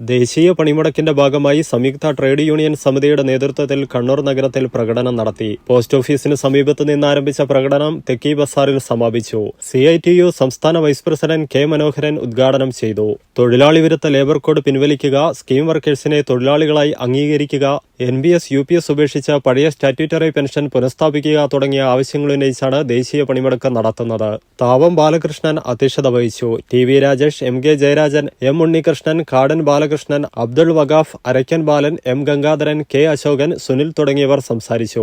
ദേശീയ പണിമുടക്കിന്റെ ഭാഗമായി സംയുക്ത ട്രേഡ് യൂണിയൻ സമിതിയുടെ നേതൃത്വത്തിൽ കണ്ണൂർ നഗരത്തിൽ പ്രകടനം നടത്തി. പോസ്റ്റ് ഓഫീസിന് സമീപത്ത് നിന്ന് ആരംഭിച്ച പ്രകടനം തെക്കി ബസാറിൽ സമാപിച്ചു. സി ഐ ടി യു സംസ്ഥാന വൈസ് പ്രസിഡന്റ് കെ മനോഹരൻ ഉദ്ഘാടനം ചെയ്തു. തൊഴിലാളി വിരുദ്ധ ലേബർ കോഡ് പിൻവലിക്കുക സ്കീം വർക്കേഴ്സിനെ തൊഴിലാളികളായി അംഗീകരിക്കുക N B S U P S ഉപേക്ഷിച്ച് പഴയ സ്റ്റാറ്റ്യൂട്ടറി പെൻഷൻ പുനഃസ്ഥാപിക്കുക തുടങ്ങിയ ആവശ്യങ്ങൾ ഉന്നയിച്ചാണ് ദേശീയ പണിമുടക്ക് നടത്തുന്നത്. താവം ബാലകൃഷ്ണൻ അധ്യക്ഷത വഹിച്ചു. T V Rajesh M K Jayarajan M Unnikrishnan Kadan Balakrishnan Abdul Waqaf Arakkan Balan M Gangadharan K Ashokan Sunil തുടങ്ങിയവർ സംസാരിച്ചു.